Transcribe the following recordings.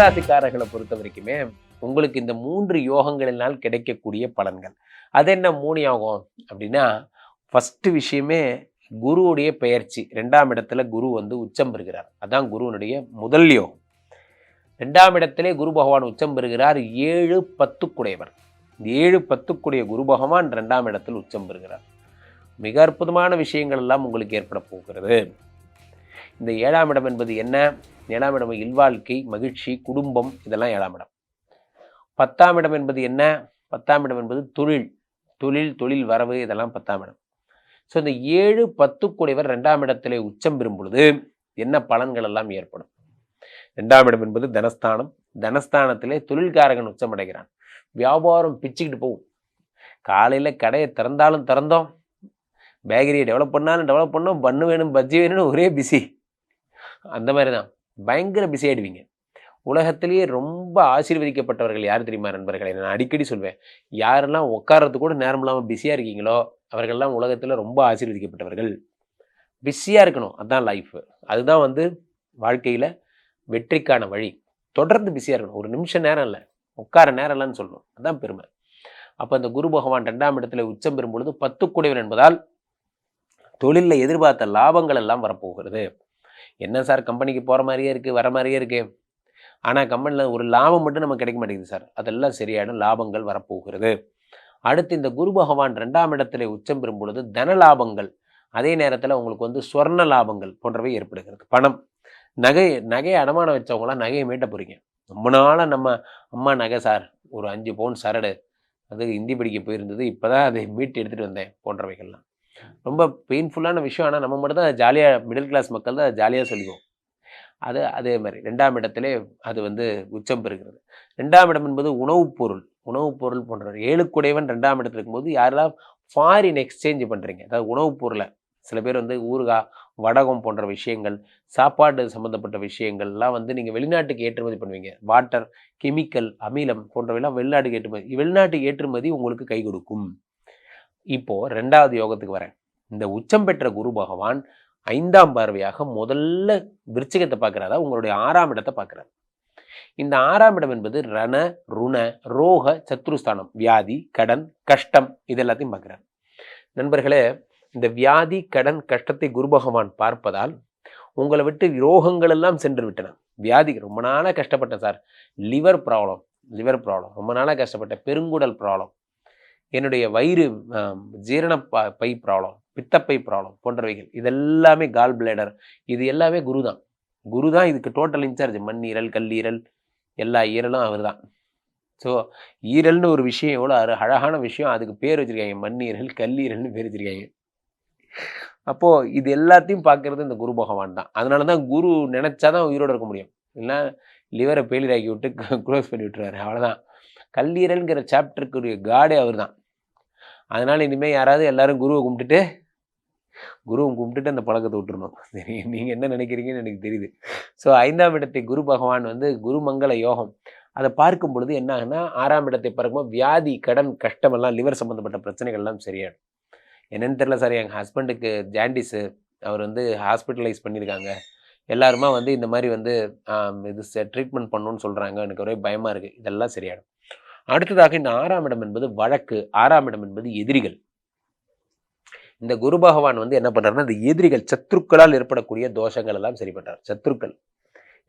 மிதனராசிக்காரர்களை பொறுத்த வரைக்குமே உங்களுக்கு இந்த மூன்று யோகங்களினால் கிடைக்கக்கூடிய பலன்கள். அது என்ன மூணு யோகம்? அப்படின்னா ஃபஸ்ட்டு விஷயமே குருவுடைய பெயர்ச்சி. ரெண்டாம் இடத்துல குரு வந்து உச்சம் பெறுகிறார். அதான் குருவனுடைய முதல் யோகம். ரெண்டாம் இடத்திலே குரு பகவான் உச்சம் பெறுகிறார். ஏழு பத்துக்குடையவர் இந்த ஏழு பத்துக்குடைய குரு பகவான் ரெண்டாம் இடத்தில் உச்சம் பெறுகிறார். மிக அற்புதமான விஷயங்கள் எல்லாம் உங்களுக்கு ஏற்பட போகிறது. இந்த ஏழாம் இடம் என்பது என்ன? ஏழாம் இடம் இல்வாழ்க்கை மகிழ்ச்சி குடும்பம் இதெல்லாம் ஏழாம் இடம். பத்தாம் இடம் என்பது என்ன? பத்தாம் இடம் என்பது தொழில். தொழில் தொழில் வரவு இதெல்லாம் பத்தாம் இடம். ஸோ இந்த ஏழு பத்துக்குடையவர் ரெண்டாம் இடத்திலே உச்சம் பெறும் பொழுது என்ன பலன்கள் எல்லாம் ஏற்படும்? ரெண்டாம் இடம் என்பது தனஸ்தானம். தனஸ்தானத்திலே தொழில்காரகன் உச்சம் அடைகிறான். வியாபாரம் பிச்சுக்கிட்டு போகும். காலையில் கடையை திறந்தாலும் திறந்தோம். பேக்கரியை டெவலப் பண்ணாலும் டெவலப் பண்ணோம். பண்ணு வேணும் பஜ்ஜி வேணும்னு ஒரே பிஸி அந்த மாதிரி தான் பயங்கர பிஸி ஆயிடுவீங்க. உலகத்திலேயே ரொம்ப ஆசீர்வதிக்கப்பட்டவர்கள் யார் தெரியுமா நண்பர்களை? நான் அடிக்கடி சொல்வேன் யாரெல்லாம் உட்கார்றது கூட நேரம் இல்லாமல் பிஸியாக இருக்கீங்களோ அவர்கள்லாம் உலகத்தில் ரொம்ப ஆசீர்வதிக்கப்பட்டவர்கள். பிஸியாக இருக்கணும் அதுதான் லைஃப் அதுதான் வந்து வாழ்க்கையில் வெற்றிக்கான வழி. தொடர்ந்து பிஸியாக இருக்கணும். ஒரு நிமிஷம் நேரம் இல்லை உட்கார நேரம் இல்லைன்னு சொல்லணும். அதுதான் பெருமை. அப்போ இந்த குரு பகவான் ரெண்டாம் இடத்துல உச்சம் பெறும் பொழுது குடைவர் என்பதால் தொழிலில் எதிர்பார்த்த லாபங்கள் எல்லாம் வரப்போகிறது. என்ன சார் கம்பெனிக்கு போகிற மாதிரியே இருக்குது வர மாதிரியே இருக்குது ஆனால் கம்பெனியில் ஒரு லாபம் மட்டும் நமக்கு கிடைக்க மாட்டேங்குது சார். அதெல்லாம் சரியான லாபங்கள் வரப்போகிறது. அடுத்து இந்த குரு பகவான் ரெண்டாம் இடத்துல உச்சம் பெறும் பொழுது தன லாபங்கள் அதே நேரத்தில் உங்களுக்கு வந்து சொர்ண லாபங்கள் போன்றவை ஏற்படுகிறது. பணம். நகை நகையை அடமானம் வச்சவங்களாம் நகையை மீட்ட போகிறீங்க ரொம்ப நாளாக நம்ம அம்மா நகை சார் ஒரு அஞ்சு பவுன் சரடு அது இந்தி படிக்க போயிருந்தது இப்போ தான் அதை மீட்டு எடுத்துகிட்டு வந்தேன் போன்றவைகள்லாம். ரொம்ப பெயின்ஃபுல்லான விஷயம். ஆனால் நம்ம மட்டும் தான் ஜாலியாக மிடில் கிளாஸ் மக்கள் தான் ஜாலியாக சொல்லுவோம். அது அதே மாதிரி ரெண்டாம் இடத்திலே அது வந்து உச்சம் பெறுகிறது. ரெண்டாம் இடம் என்பது உணவுப் பொருள். உணவுப் பொருள் போன்ற ஏழுக்குடையவன் ரெண்டாம் இடத்துல இருக்கும்போது யாரெல்லாம் ஃபாரின் எக்ஸ்சேஞ்ச் பண்ணுறீங்க அதாவது உணவுப் பொருளை. சில பேர் வந்து ஊறுகாய் வடகம் போன்ற விஷயங்கள் சாப்பாடு சம்மந்தப்பட்ட விஷயங்கள்லாம் வந்து நீங்கள் வெளிநாட்டுக்கு ஏற்றுமதி பண்ணுவீங்க. வாட்டர் கெமிக்கல் அமிலம் போன்றவையெல்லாம் வெளிநாட்டுக்கு ஏற்றுமதி. வெளிநாட்டுக்கு ஏற்றுமதி உங்களுக்கு கை கொடுக்கும். இப்போ ரெண்டாவது யோகத்துக்கு வரேன். இந்த உச்சம் பெற்ற குரு பகவான் ஐந்தாம் பார்வையாக முதல்ல விருச்சிகத்தை பார்க்குறாரா? உங்களுடைய ஆறாம் இடத்தை பார்க்குறாரு. இந்த ஆறாம் இடம் என்பது ரண ருண ரோக சத்ருஸ்தானம் வியாதி கடன் கஷ்டம் இது எல்லாத்தையும் பார்க்குறாரு. நண்பர்களே இந்த வியாதி கடன் கஷ்டத்தை குரு பகவான் பார்ப்பதால் உங்களை விட்டு ரோகங்கள் எல்லாம் சென்று விட்டன. வியாதி ரொம்ப நாளாக கஷ்டப்பட்டேன் sir. Liver problem liver problem ரொம்ப நாளாக கஷ்டப்பட்டேன். பெருங்குடல் ப்ராப்ளம். என்னுடைய வயிறு ஜீரண ப- பை ப்ராப்ளம் பித்தப்பை ப்ராப்ளம் போன்றவைகள். இதெல்லாமே கால் பிளேடர் இது எல்லாமே குரு தான் குரு தான் இதுக்கு டோட்டல் இன்சார்ஜ் மண்ணீரல் கல்லீரல் எல்லா ஈரலும் அவர் தான் ஸோ ஈரல்னு ஒரு விஷயம் எவ்வளோ அரு அழகான விஷயம். அதுக்கு பேர் வச்சுருக்காங்க. மண்ணீரல் கல்லீரல்னு பேர் வச்சிருக்காங்க. அப்போது இது எல்லாத்தையும் பார்க்கறது இந்த குரு பகவான் தான். அதனால தான் குரு நினச்சா தான் உயிரோடு இருக்க முடியும். இல்லைன்னா லிவரை பேலிராக்கி ஆக்கி விட்டு க்ளோஸ் பண்ணி விட்டுருவாரு. அவ்வளோதான் கல்லீரல்ங்கிற சாப்டருக்குரிய காடே அவர் தான் அதனால் இனிமேல் யாராவது எல்லாரும் குருவை கும்பிட்டுட்டு குருவை கும்பிட்டுட்டு அந்த பழக்கத்தை விட்டுருணும் சரி நீங்கள் என்ன நினைக்கிறீங்கன்னு எனக்கு தெரியுது. ஸோ ஐந்தாம் இடத்தை குரு பகவான் வந்து குருமங்கள யோகம். அதை பார்க்கும் பொழுது என்ன ஆகுனா ஆறாம் இடத்தை பார்க்கும்போது வியாதி கடன் கஷ்டமெல்லாம் லிவர் சம்மந்தப்பட்ட பிரச்சனைகள்லாம் சரியாயிடும். என்னன்னு தெரியல சார் எங்கள் ஹஸ்பண்டுக்கு ஜாண்டிஸு அவர் வந்து ஹாஸ்பிட்டலைஸ் பண்ணியிருக்காங்க. எல்லாருமா வந்து இந்த மாதிரி வந்து இது ட்ரீட்மெண்ட் பண்ணணும்னு சொல்கிறாங்க எனக்கு ஒரே பயமாக இருக்குது இதெல்லாம் சரியாயிடும். அடுத்ததாக இந்த ஆறாம் இடம் என்பது வழக்கு ஆறாம் இடம் என்பது எதிரிகள். இந்த குரு பகவான் வந்து என்ன பண்ணுறாருன்னா இந்த எதிரிகள் சத்துருக்களால் ஏற்படக்கூடிய தோஷங்கள் எல்லாம் சரி பண்ணுறார் சத்துருக்கள்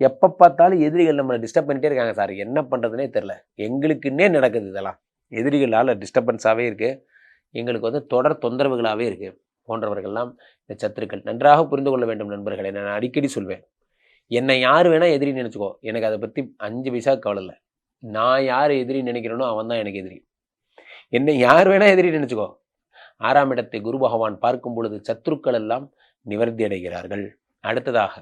எப்போ பார்த்தாலும் எதிரிகள் நம்மளை டிஸ்டர்ப் பண்ணிட்டே இருக்காங்க சார். என்ன பண்ணுறதுனே தெரில எங்களுக்குன்னே நடக்குது இதெல்லாம். எதிரிகளால் டிஸ்டர்பன்ஸாகவே இருக்குது எங்களுக்கு வந்து தொடர் தொந்தரவுகளாகவே இருக்குது போன்றவர்கள்லாம் இந்த சத்துருக்கள் நன்றாக புரிந்து கொள்ள வேண்டும் நண்பர்களை. நான் அடிக்கடி சொல்வேன். என்னை யார் வேணால் எதிரி நினச்சிக்கோ. எனக்கு அதை பற்றி அஞ்சு பைசா கவலை இல்லை. நான் யார் எதிரி நினைக்கிறேனோ அவன் தான் எனக்கு எதிரி. என்னை யார் வேணால் எதிரி நினச்சிக்கோ. ஆறாம் இடத்தை குரு பகவான் பார்க்கும் பொழுது சத்துருக்கள் எல்லாம் நிவர்த்தி அடைகிறார்கள். அடுத்ததாக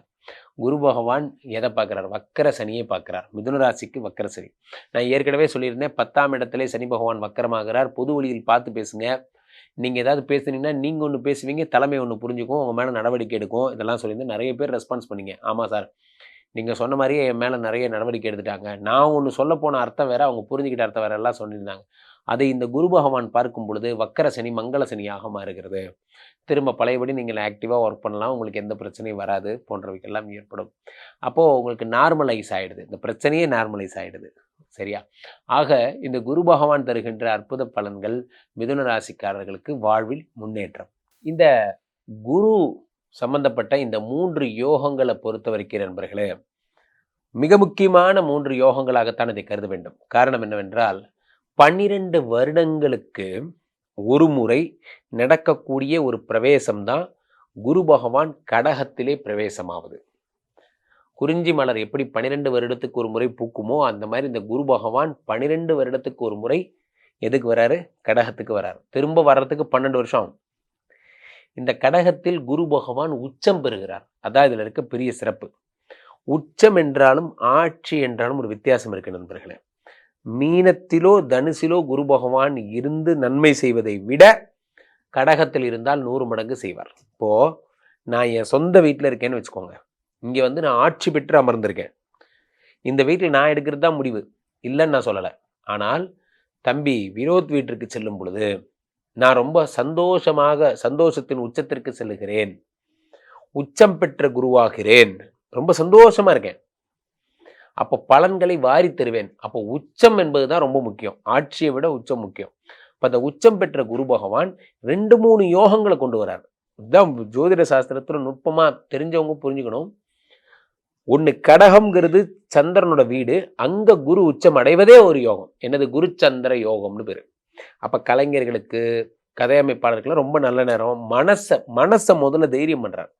குரு பகவான் எதை பார்க்குறார்? வக்கர சனியை பார்க்குறார். மிதுன ராசிக்கு வக்கர சனி. நான் ஏற்கனவே சொல்லியிருந்தேன் பத்தாம் இடத்திலே சனி பகவான் வக்கரமாகிறார். பொது வழியில் பார்த்து பேசுங்க. நீங்கள் ஏதாவது பேசுனீங்கன்னா நீங்கள் ஒன்று பேசுவீங்க தலைமை ஒன்று புரிஞ்சுக்கும் உங்கள் மேலே நடவடிக்கை எடுக்கும். இதெல்லாம் சொல்லியிருந்தேன். நிறைய பேர் ரெஸ்பான்ஸ் பண்ணீங்க. ஆமாம் சார். நீங்கள் சொன்ன மாதிரியே என் மேலே நிறைய நடவடிக்கை எடுத்துட்டாங்க. நான் ஒன்று சொல்ல போன அர்த்தம் வேற அவங்க புரிஞ்சுக்கிட்ட அர்த்தம் வேற எல்லாம் சொல்லியிருந்தாங்க. அதை இந்த குரு பகவான் பார்க்கும் பொழுது வக்கர சனி மங்கள சனியாக மாறுகிறது திரும்ப பழையபடி நீங்கள் ஆக்டிவாக ஒர்க் பண்ணலாம். உங்களுக்கு எந்த பிரச்சனையும் வராது போன்றவைக்கெல்லாம் ஏற்படும். அப்போது உங்களுக்கு நார்மலைஸ் ஆகிடுது இந்த பிரச்சனையே நார்மலைஸ் ஆகிடுது சரியா? ஆக இந்த குரு பகவான் தருகின்ற அற்புத பலன்கள் மிதுன ராசிக்காரர்களுக்கு வாழ்வில் முன்னேற்றம். இந்த குரு சம்பந்தப்பட்ட இந்த மூன்று யோகங்களை பொறுத்த வரைக்கும் நண்பர்களே. மிக முக்கியமான மூன்று யோகங்களாகத்தான் இதை கருத வேண்டும். காரணம் என்னவென்றால் பன்னிரண்டு வருடங்களுக்கு ஒரு முறை நடக்கக்கூடிய ஒரு பிரவேசம்தான் குரு பகவான் கடகத்திலே பிரவேசமாவது. குறிஞ்சி மலர் எப்படி பன்னிரெண்டு வருடத்துக்கு ஒரு முறை பூக்குமோ அந்த மாதிரி இந்த குரு பகவான் பன்னிரெண்டு வருடத்துக்கு ஒரு முறை எதுக்கு வராரு? கடகத்துக்கு வராரு. திரும்ப வர்றதுக்கு பன்னெண்டு வருஷம் ஆகும். இந்த கடகத்தில் குரு பகவான் உச்சம் பெறுகிறார். அதான் இதில் இருக்க பெரிய சிறப்பு. உச்சம் என்றாலும் ஆட்சி என்றாலும் ஒரு வித்தியாசம் இருக்கு நண்பர்களே. மீனத்திலோ தனுசிலோ குரு பகவான் இருந்து நன்மை செய்வதை விட கடகத்தில் இருந்தால் நூறு மடங்கு செய்வார். இப்போ நான் என் சொந்த வீட்டில் இருக்கேன்னு வச்சுக்கோங்க. இங்கே வந்து நான் ஆட்சி பெற்று அமர்ந்திருக்கேன். இந்த வீட்டில் நான் எடுக்கிறது தான் முடிவு. இல்லைன்னு நான் சொல்லலை. ஆனால் தம்பி வினோத் வீட்டிற்கு செல்லும் பொழுது நான் ரொம்ப சந்தோஷமாக சந்தோஷத்தின் உச்சத்திற்கு செல்லுகிறேன். உச்சம் பெற்ற குருவாகிறேன். ரொம்ப சந்தோஷமாக இருக்கேன். அப்போ பலன்களை வாரி தருவேன். அப்போ உச்சம் என்பது தான் ரொம்ப முக்கியம். ஆட்சியை விட உச்சம் முக்கியம். இப்போ அந்த உச்சம் பெற்ற குரு பகவான் ரெண்டு மூணு யோகங்களை கொண்டு வரார் இதுதான் ஜோதிட சாஸ்திரத்தில் நுட்பமாக தெரிஞ்சவங்க புரிஞ்சுக்கணும். ஒன்று கடகம்ங்கிறது சந்திரனோட வீடு. அங்கே குரு உச்சம் அடைவதே ஒரு யோகம். என்னது? குரு சந்திர யோகம்னு பேர். அப்போ கலைஞர்களுக்கு கதையமைப்பாளர்களுக்கு ரொம்ப நல்ல நேரம். மனசை மனசை முதல்ல தைரியம் பண்ணுறார்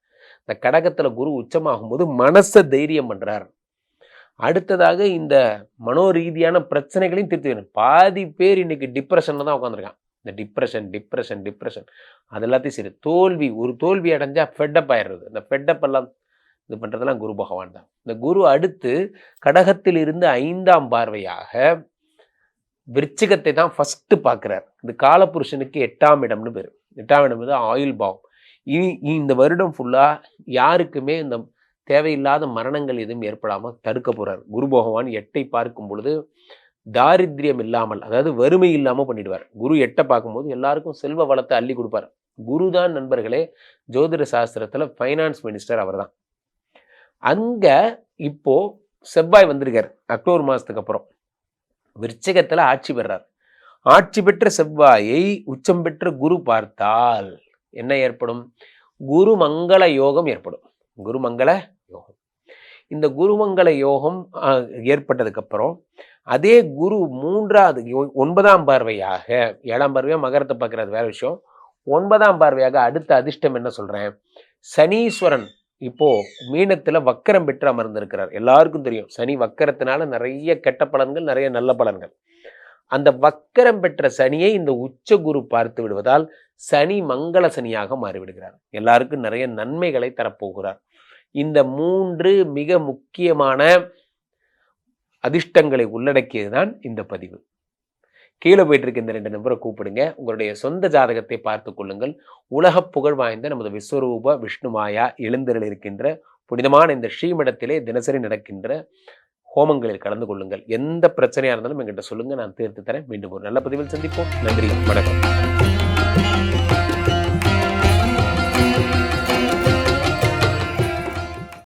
இந்த கடகத்துல குரு உச்சமாகும் போது மனசை தைரியம் பண்ணுறார் அடுத்ததாக இந்த மனோரீதியான பிரச்சனைகளையும் தீர்த்து வேணும் பாதி பேர் இன்னைக்கு டிப்ரெஷன்ல தான் உட்காந்துருக்கான் இந்த டிப்ரெஷன் டிப்ரெஷன் டிப்ரெஷன் அது எல்லாத்தையும் சரி. தோல்வி ஒரு தோல்வி அடைஞ்சா ஃபெட்டப் ஆயிடுறது. இந்த ஃபெட்டப் எல்லாம் இது பண்றதெல்லாம் குரு பகவான் தான். இந்த குரு அடுத்து கடகத்தில் இருந்து ஐந்தாம் பார்வையாக விருச்சிகத்தை தான் ஃபஸ்ட்டு பார்க்குறார். இந்த காலபுருஷனுக்கு எட்டாம் இடம்னு பேர். எட்டாம் இடம் வந்து ஆயுள் பாவம். இனி இந்த வருடம் ஃபுல்லாக யாருக்குமே இந்த தேவையில்லாத மரணங்கள் எதுவும் ஏற்படாமல் தடுக்க போகிறார் குரு பகவான் எட்டை பார்க்கும் பொழுது தாரித்யம் இல்லாமல் அதாவது வறுமை இல்லாமல் பண்ணிடுவார். குரு எட்டை பார்க்கும்போது எல்லாருக்கும் செல்வ வளத்தை அள்ளி கொடுப்பார். குரு தான் நண்பர்களே ஜோதிட சாஸ்திரத்தில் ஃபைனான்ஸ் மினிஸ்டர் அவர் தான் அங்கே இப்போது செவ்வாய் வந்திருக்கார் அக்டோபர் மாதத்துக்கு அப்புறம். விருச்சிகத்துல ஆட்சி பெறார். ஆட்சி பெற்ற செவ்வாயை உச்சம் பெற்ற குரு பார்த்தால் என்ன ஏற்படும்? குருமங்கள யோகம் ஏற்படும். குருமங்கள யோகம். இந்த குருமங்கள யோகம் ஏற்பட்டதுக்கப்புறம் அதே குரு மூன்றாவது யோ- ஒன்பதாம் பார்வையாக ஏழாம் பார்வையாக மகரத்தை பார்க்குறது வேற விஷயம். ஒன்பதாம் பார்வையாக அடுத்த அதிர்ஷ்டம் என்ன சொல்கிறேன் சனீஸ்வரன் இப்போ மீனத்துல வக்கரம் பெற்று அமர்ந்திருக்கிறார். எல்லாருக்கும் தெரியும். சனி வக்கரத்தினால நிறைய கெட்ட பலன்கள் நிறைய நல்ல பலன்கள். அந்த வக்கரம் பெற்ற சனியை இந்த உச்ச குரு பார்த்து விடுவதால் சனி மங்கள சனியாக மாறிவிடுகிறார். எல்லாருக்கும் நிறைய நன்மைகளை தரப்போகிறார். இந்த மூன்று மிக முக்கியமான அதிர்ஷ்டங்களை உள்ளடக்கியதுதான் இந்த பதிவு. கீழே போயிட்டு இருக்க இந்த ரெண்டு நம்பரை கூப்பிடுங்க. உங்களுடைய சொந்த ஜாதகத்தை பார்த்து கொள்ளுங்கள். உலக புகழ் வாய்ந்த நமது விஸ்வரூப விஷ்ணுமாயா எழுந்தரில் இருக்கின்ற புனிதமான இந்த ஸ்ரீமடத்திலே தினசரி நடக்கின்ற ஹோமங்களில் கலந்து கொள்ளுங்கள். எந்த பிரச்சனையாக இருந்தாலும் எங்கிட்ட சொல்லுங்கள் நான் தீர்த்து தரேன். மீண்டும் ஒரு நல்ல பதிவில் சந்திப்போம். நன்றி. வணக்கம்.